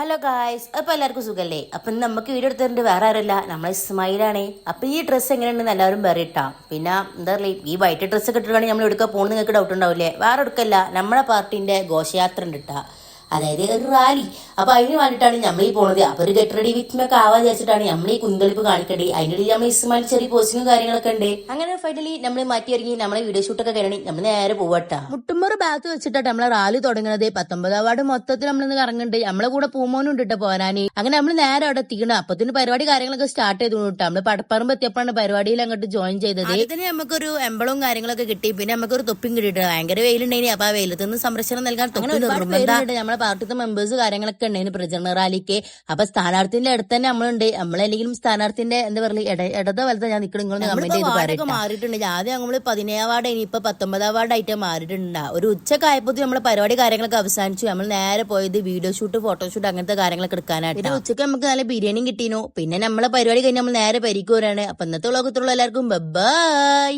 Hello guys അപ്പൊ എല്ലാവർക്കും സുഖല്ലേ? അപ്പൊ നമുക്ക് വീഡിയോ എടുത്തിട്ടുണ്ട്. വേറെ ആരല്ല നമ്മളെ ഇസ്മായിലാണേ. അപ്പൊ ഈ ഡ്രസ്സ് എങ്ങനെയുണ്ടെന്ന് എല്ലാവരും പറയട്ടാ. പിന്നെ എന്താ പറയുക ഈ വൈറ്റ് ഡ്രസ്സ് കിട്ടുകയാണെങ്കിൽ നമ്മൾ എടുക്കാൻ പോകുന്നത് നിങ്ങൾക്ക് ഡൗട്ട് ഉണ്ടാവില്ലേ? വേറെ എടുക്കല്ല. നമ്മളെ പാർട്ടിന്റെ ഘോഷയാത്ര ഉണ്ട് ട്ടാ. അതായത് ഒരു റാലി. അപ്പൊ അതിന് വേണ്ടിയിട്ടാണ് നമ്മൾ ഈ പോണത്. അപ്പൊ ഒരു ഗെറ്റ് റെഡി വിത്ത് ഒക്കെ ആവാ വിചാരിച്ചിട്ടാണ് നമ്മൾ ഈ കുന്തളിപ്പ് കാണിക്കേണ്ടത് അതിന്റെ ഇടയിൽ നമ്മൾ ഇസ്മാൻ ചെറിയ പോസ്റ്റിങ്ങും കാര്യങ്ങളൊക്കെ ഉണ്ട്. അങ്ങനെ ഫൈനലി നമ്മൾ മാറ്റി ഇറങ്ങി നമ്മളെ വീഡിയോ ഷൂട്ടൊക്കെ കഴിഞ്ഞ് നമ്മൾ നേരെ പോവട്ടാ. മുട്ടുമ്പൊരു ഭാഗത്ത് വെച്ചിട്ടാണ് നമ്മളെ റാലി തുടങ്ങുന്നത് പത്തൊമ്പതാം വാർഡ് മൊത്തത്തിൽ നമ്മളിന്ന് കറങ്ങുന്നുണ്ട് നമ്മളെ കൂടെ പൂമോനും ഉണ്ട് കേട്ടോ പോരാന് അങ്ങനെ നമ്മൾ നേരെ അവിടെ എത്തിക്കണം. അപ്പത്തിന് പരിപാടി കാര്യങ്ങളൊക്കെ സ്റ്റാർട്ട് ചെയ്തു കേട്ടോ നമ്മൾ പടപ്പറമ്പ് എത്തിയപ്പോഴാണ് പരിപാടിയിൽ അങ്ങോട്ട് ജോയിൻ ചെയ്തത്. അതിന് നമുക്കൊരു എമ്പളവും കാര്യങ്ങളൊക്കെ കിട്ടി. പിന്നെ നമുക്കൊരു തൊപ്പിയും കിട്ടിയിട്ട് ഭയങ്കര വെയിലുണ്ടെങ്കിൽ അപ്പൊ ആ വെയിലത്ത് നിന്ന് സംരക്ഷണം നൽകാൻ തൊപ്പി നിർബന്ധമുണ്ട് നമ്മളെ പാർട്ടിത്തെ മെമ്പേഴ്സ് കാര്യങ്ങളൊക്കെ ഉണ്ടായിരുന്നു പ്രചരണ റാലിക്ക്. അപ്പൊ സ്ഥാനാർത്ഥിന്റെ അടുത്ത് തന്നെ നമ്മളുണ്ട്. നമ്മളല്ലെങ്കിലും സ്ഥാനാർത്ഥിന്റെ എന്താ പറയുക ഇട ഇടത വലത്ത ഞാൻ നിൽക്കണം നിങ്ങൾ കമന്റ് ചെയ്ത് പറയൊക്കെ മാറിയിട്ടുണ്ട്. ആദ്യം നമ്മൾ പതിനേഴാം വാർഡ് ഇനി ഇപ്പൊ പത്തൊമ്പതാം വാർഡായിട്ട് മാറിയിട്ടുണ്ട്. ഒരു ഉച്ചക്കായപ്പോ നമ്മളെ പരിപാടി കാര്യങ്ങളൊക്കെ അവസാനിച്ചു. നമ്മൾ നേരെ പോയത് വീഡിയോ ഷൂട്ട് ഫോട്ടോഷൂട്ട് അങ്ങനത്തെ കാര്യങ്ങളൊക്കെ എടുക്കാനായിട്ട്. പിന്നെ ഉച്ചയ്ക്ക് നമുക്ക് നല്ല ബിരിയാണിയും കിട്ടീനു. പിന്നെ നമ്മളെ പരിപാടി കഴിഞ്ഞ് നമ്മൾ നേരെ പരിക്ക് വരാണ് അപ്പൊ ഇന്നത്തെ ലോകത്തുള്ള എല്ലാവർക്കും ബൈ.